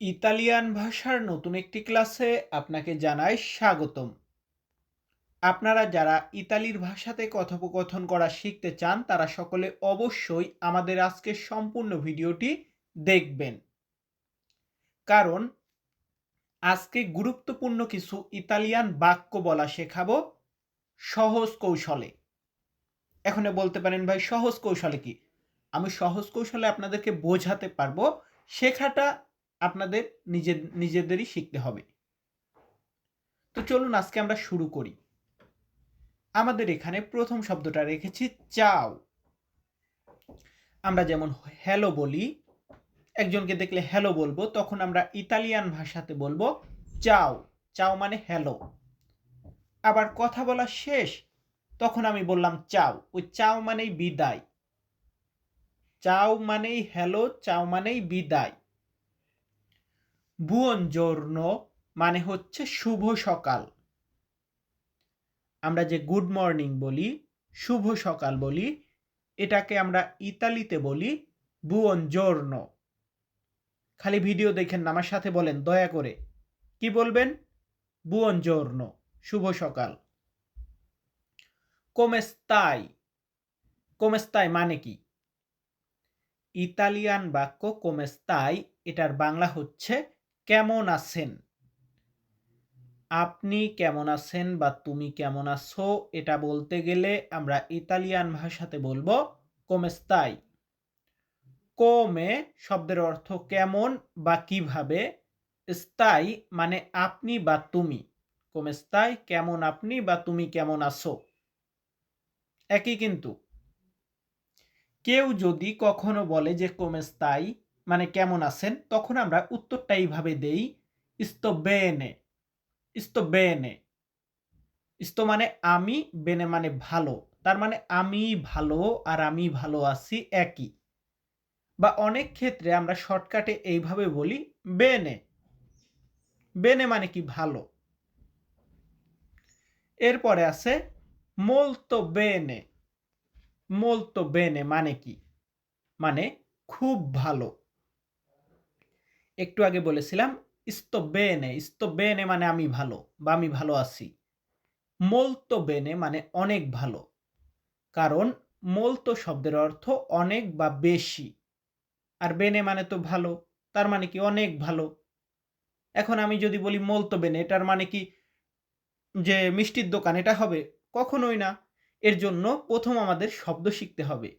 Italian ভাষার নতুন একটি ক্লাসে আপনাকে জানাই স্বাগতম। আপনারা যারা ইতালির ভাষাতে কথোপকথন করা শিখতে চান, তারা সকলে অবশ্যই আমাদের আজকের সম্পূর্ণ ভিডিওটি দেখবেন। কারণ, আজকে গুরুত্বপূর্ণ কিছু ইতালিয়ান বাক্য বলা শেখাবো সহজ কৌশলে। এখন বলতে পারেন, ভাই, সহজ কৌশলে কি? আমি সহজ কৌশলে আপনাদেরকে বোঝাতে পারব, শেখাটা আপনাদের নিজের নিজেদেরই শিখতে হবে। তো চলুন আজকে আমরা শুরু করি। আমাদের এখানে প্রথম শব্দটা রেখেছি চাও। আমরা যেমন হ্যালো বলি, একজনকে দেখলে হ্যালো বলব, তখন আমরা ইতালিয়ান ভাষাতে বলব চাও। চাও মানে হ্যালো। আবার কথা বলা শেষ, তখন আমি বললাম চাও। ওই চাও মানেই বিদায়। চাও মানেই হ্যালো, চাও মানেই বিদায়। বুয়নজোর্ন মানে হচ্ছে শুভ সকাল। আমরা যে গুড মর্নিং বলি, শুভ সকাল বলি, এটাকে আমরা ইতালিতে বলি বুয়নজোর্ন খালি ভিডিও দেখেন না, আমার সাথে বলেন, দয়া করে। কি বলবেন? বুয়নজোর্ন শুভ সকাল। কোমেস্তাই কোমেস্তাই মানে কি? ইতালিয়ান বাক্য কোমেস্তাই, এটার বাংলা হচ্ছে কেমন আছেন? আপনি কেমন আছেন বা তুমি কেমন আছো? এটা বলতে গেলে আমরা ইতালিয়ান ভাষাতে বলব কোমেস্তাই কোমে শব্দের অর্থ কেমন বা কীভাবে স্তাই মানে আপনি বা তুমি। কোমেস্তাই কেমন আপনি বা তুমি কেমন আছো? একই কিন্তু। কেউ যদি কখনো বলে যে কোমেস্তাই মানে কেমন আছেন? তখন আমরা উত্তরটা এইভাবে দেই, ইস্তো বেনে, ইস্তো মানে আমি, বেনে মানে ভালো। তার মানে আমি ভালো আর আমি ভালো আছি একই। বা অনেক ক্ষেত্রে আমরা শর্টকাটে এইভাবে বলি, বেনে। বেনে মানে কি ভালো? এরপরে আছে, মোলতো বেনে। মোলতো বেনে মানে কি? মানে খুব ভালো। একটু আগে বলেছিলাম ইস্তো বেনে ইস্তো বেনে মানে আমি ভালো বা আমি ভালো আছি। মোলতো বেনে মানে অনেক ভালো। কারণ মোলতো শব্দের অর্থ অনেক বা বেশি। আর বেনে মানে তো ভালো, তার মানে কি অনেক ভালো। এখন আমি যদি বলি মোলতো বেনে এটার মানে কি যে মিষ্টির দোকান, এটা হবে? কখনোই না। এর জন্য প্রথম আমাদের শব্দ শিখতে হবে।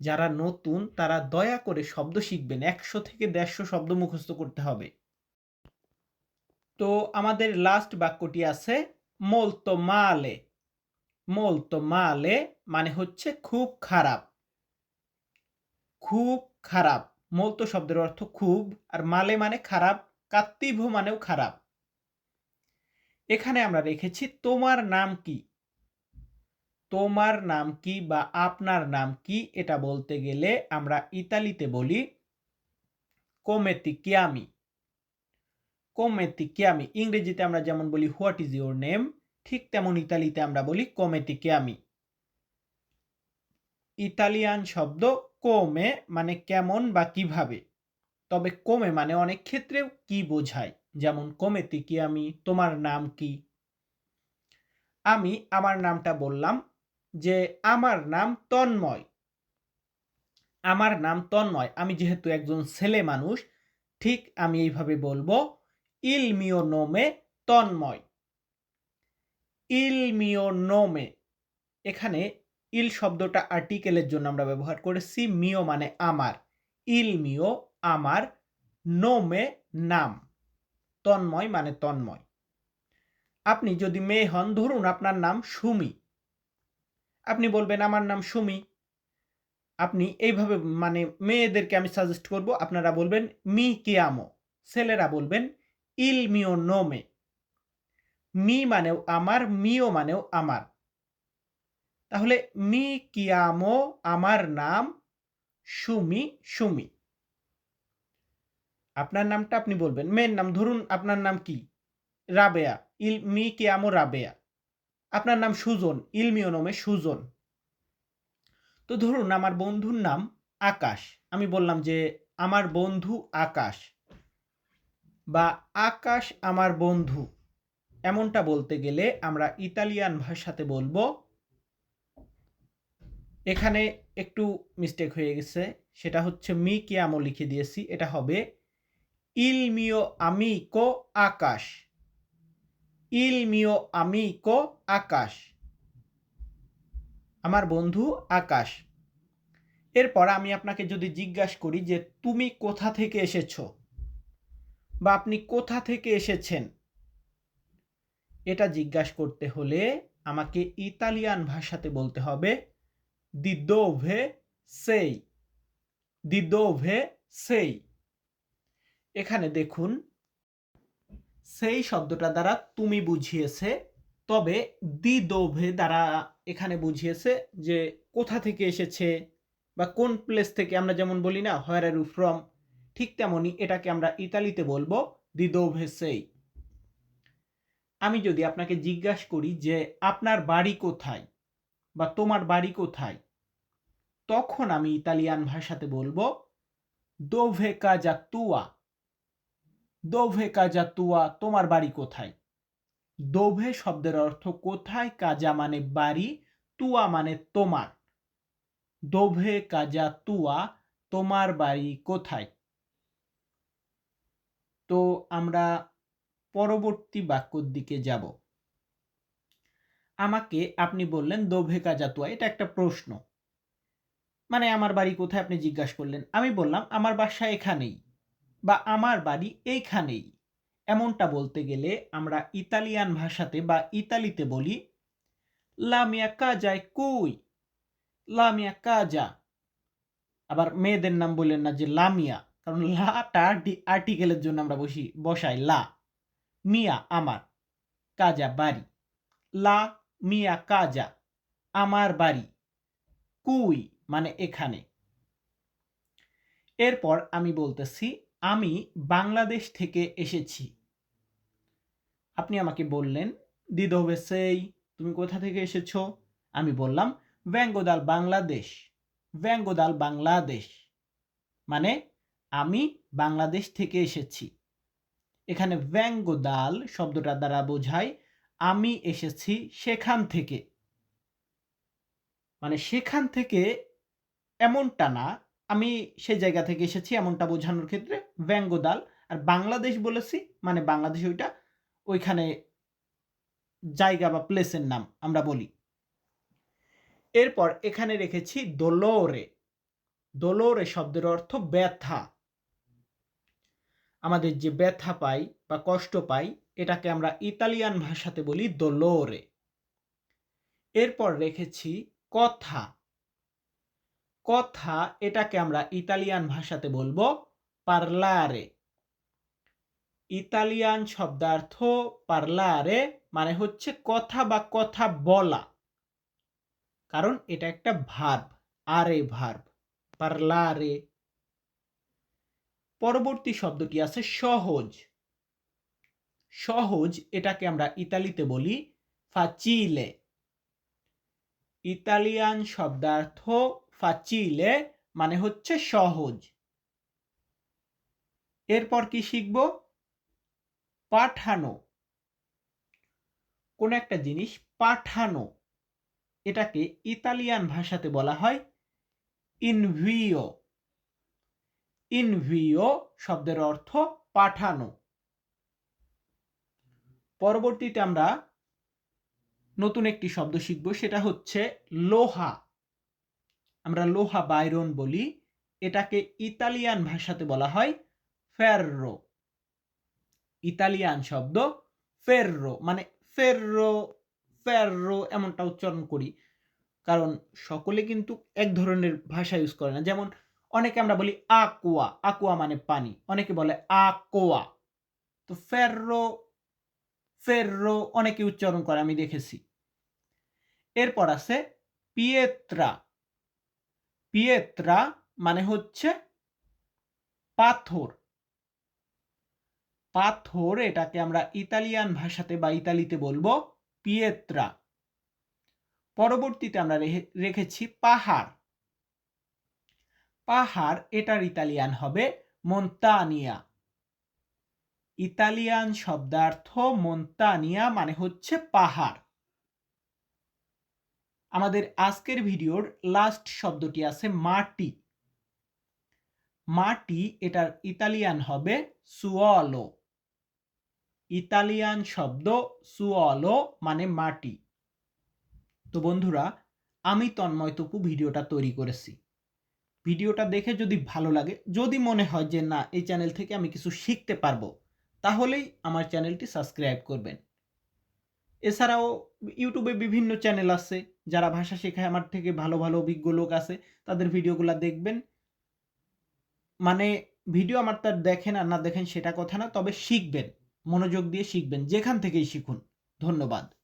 যারা নতুন, তারা দয়া করে শব্দ শিখবেন। একশো থেকে দেড়শো শব্দ মুখস্থ করতে হবে। তো আমাদের লাস্ট বাক্যটি আছে মোলতো মালে। মোলতো মালে মানে হচ্ছে খুব খারাপ। খুব খারাপ। মোলতো শব্দের অর্থ খুব, আর মালে মানে খারাপ, কাত্তিভ মানেও খারাপ। এখানে আমরা রেখেছি, তোমার নাম কি? তোমার নাম কি বা আপনার নাম কি এটা বলতে গেলে আমরা ইতালিতে বলি কোমেতি কিয়ামি কোমেতি কিয়ামি ইংরেজিতে আমরা যেমন বলি হোয়াট ইজ ইউর নেম ঠিক তেমন ইতালিতে আমরা বলি কোমেতি কিয়ামি ইতালিয়ান শব্দ কোমে মানে কেমন বা কীভাবে। তবে কোমে মানে অনেক ক্ষেত্রে কি বোঝায়। যেমন কোমেতি কিয়ামি তোমার নাম কি? আমি আমার নামটা বললাম যে আমার নাম তন্ময়। আমার নাম তন্ময়। আমি যেহেতু একজন ছেলে মানুষ, ঠিক আমি এইভাবে বলব ইলমিও নোমে তন্ময়। ইলমিও নোমে এখানে ইল শব্দটা আর্টিকেলের জন্য আমরা ব্যবহার করেছি, মিও মানে আমার। ইলমিও আমার, নোমে নাম। তন্ময় মানে তন্ময়। আপনি যদি মেয়ে হন, ধরুন আপনার নাম সুমি। আপনি বলবেন, আমার নাম সুমি। আপনি এইভাবে মানে মেয়েদেরকে আমি সাজেস্ট করব, আপনারা বলবেন, মি কিয়ামো। ছেলেরা বলবেন, ইল মিও নো নোমে মি মানেও আমার, মিও মানেও আমার। তাহলে, মি কিয়ামো, আমার নাম সুমি সুমি। আপনার নামটা আপনি বলবেন। মেয়ের নাম, ধরুন, আপনার নাম কি? রাবেয়া। ইল, মি কিয়ামো রাবেয়া। আপনার নাম সুজন, ইলমিও নামে সুজন। তো ধরুন আমার বন্ধুর নাম আকাশ। আমি বললাম যে, আমার বন্ধু আকাশ। বা, আকাশ আমার বন্ধু। এমনটা বলতে গেলে আমরা ইতালিয়ান ভাষাতে বলব, এখানে একটু মিস্টেক হয়ে গেছে। সেটা হচ্ছে মি কিয়ামো লিখে দিয়েছি। এটা হবে ইল মিও আমিকো আকাশ। ইল মিও আমিকো আকাশ। আমার বন্ধু আকাশ। এরপর আমি আপনাকে যদি জিজ্ঞাসা করি যে তুমি কোথা থেকে এসেছ বা আপনি কোথা থেকে এসেছেন, এটা জিজ্ঞাসা করতে হলে আমাকে ইতালিয়ান ভাষাতে বলতে হবে, দি দোভে সেই দি দোভে সেই এখানে দেখুন সেই শব্দটা দ্বারা তুমি বুঝিয়েছে, তবে দি দোভে দ্বারা এখানে বুঝিয়েছে যে কোথা থেকে এসেছে বা কোন প্লেস থেকে আমরা যেমন বলি না হোয়ার আর ইউ ফ্রম ঠিক তেমনই এটাকে আমরা ইতালিতে বলব দি দোভে সেই। আমি যদি আপনাকে জিজ্ঞাসা করি যে আপনার বাড়ি কোথায় বা তোমার বাড়ি কোথায়, তখন আমি ইতালিয়ান ভাষাতে বলব দোভে কাজা তুয়া দোভে কাজা তুয়া তোমার বাড়ি কোথায়? দোভে শব্দের অর্থ কোথায়? কাজা মানে বাড়ি, তুয়া মানে তোমার। দোভে কাজা তুয়া তোমার বাড়ি কোথায়? তো আমরা পরবর্তী বাক্যর দিকে যাব। আমাকে আপনি বললেন দোভে কাজা তুয়া এটা একটা প্রশ্ন। মানে আমার বাড়ি কোথায় আপনি জিজ্ঞাসা করলেন? আমি বললাম, আমার বাসা এখানেই। বা আমার বাড়ি এইখানেই এমনটা বলতে গেলে আমরা ইতালিয়ান ভাষাতে বা ইতালিতে বলি লামিয়া কাজায় কুই লামিয়া কাজা। আবার মেয়েদের নাম বললেন না যে লামিয়া কারণ লাটা আর্টিকেলের জন্য আমরা বসি, বসাই লা। মিয়া আমার, কাজা বাড়ি। লা মিয়া কাজা, আমার বাড়ি। কুই মানে এখানে। এরপর আমি বলতেছি আমি বাংলাদেশ থেকে এসেছি। আপনি আমাকে বললেন দিদবে সেই তুমি কোথা থেকে এসেছ? আমি বললাম ব্যাঙ্গোদাল বাংলাদেশ ব্যাঙ্গোদাল বাংলাদেশ। মানে আমি বাংলাদেশ থেকে এসেছি। এখানে ব্যঙ্গদাল শব্দটা দ্বারা বোঝায়, আমি এসেছি সেখান থেকে। মানে সেখান থেকে এমনটা না আমি সে জায়গা থেকে এসেছি এমনটা বোঝানোর ক্ষেত্রে ব্যঙ্গদাল আর বাংলাদেশ বলেছি মানে বাংলাদেশ ওইটা ওইখানে জায়গা বা প্লেসের নাম আমরা বলি। এরপর এখানে রেখেছি দোলোরে। দোলোরে শব্দের অর্থ ব্যথা। আমাদের যে ব্যথা পাই বা কষ্ট পাই, এটাকে আমরা ইতালিয়ান ভাষাতে বলি দোলোরে। এরপর রেখেছি কথা। কথা এটাকে আমরা ইতালিয়ান ভাষাতে বলব পার্লারে ইতালিয়ান শব্দার্থ পার্লারে মানে হচ্ছে কথা বা কথা বলা। কারণ এটা একটা ভার্ব আরে ভার্ব পার্লারে পরবর্তী শব্দটি আছে সহজ। সহজ এটাকে আমরা ইতালিতে বলি ফাচিলে ইতালিয়ান শব্দার্থ ফাচিলে মানে হচ্ছে সহজ। এরপর কি শিখব? পাঠানো। কোন একটা জিনিস পাঠানো, এটাকে ইতালিয়ান ভাষাতে বলা হয় ইনভিও। ইনভিও শব্দের অর্থ পাঠানো। পরবর্তীতে আমরা নতুন একটি শব্দ শিখব, সেটা হচ্ছে লোহা। আমরা লোহা বাইরন বলি, এটাকে ইতালিয়ান ভাষাতে বলা হয় ফেররো। ইতালিয়ান শব্দ ফেররো মানে ফেররো ফেররো এমনটা উচ্চারণ করি। কারণ সকলে কিন্তু এক ধরনের ভাষা ইউজ করে না। যেমন অনেকে আমরা বলি আকুয়া আকুয়া মানে পানি। অনেকে বলে আকোয়া। তো ফেররো ফেররো অনেকে উচ্চারণ করে, আমি দেখেছি। এরপর আছে পিয়েত্রা। পিয়েত্রা মানে হচ্ছে পাথর। পাথর এটাকে আমরা ইতালিয়ান ভাষাতে বা ইতালিতে বলব পিয়েত্রা পরবর্তীতে আমরা রেখেছি পাহাড়। পাহাড় এটার ইতালিয়ান হবে মন্তানিয়া ইতালিয়ান শব্দার্থ মন্তানিয়া মানে হচ্ছে পাহাড়। আমাদের আজকের ভিডিওর লাস্ট শব্দটি আছে মাটি। মাটি এটার ইতালিয়ান হবে সুঅলো ইতালিয়ান শব্দ সুঅলো মানে মাটি। তো বন্ধুরা, আমি তন্ময় তপু ভিডিওটা তৈরি করেছি। ভিডিওটা দেখে যদি ভালো লাগে, যদি মনে হয় যে না, এই চ্যানেল থেকে আমি কিছু শিখতে পারব, তাহলেই আমার চ্যানেলটি সাবস্ক্রাইব করবেন। এছাড়াও ইউটিউবে বিভিন্ন চ্যানেল আছে, যারা ভাষা শেখায়, আমার থেকে ভালো ভালো অভিজ্ঞ লোক আছে, তাদের ভিডিওগুলো দেখবেন। মানে ভিডিও আমার তার দেখেন আর না দেখেন সেটা কথা না, তবে শিখবেন, মনোযোগ দিয়ে শিখবেন, যেখান থেকেই শিখুন। ধন্যবাদ।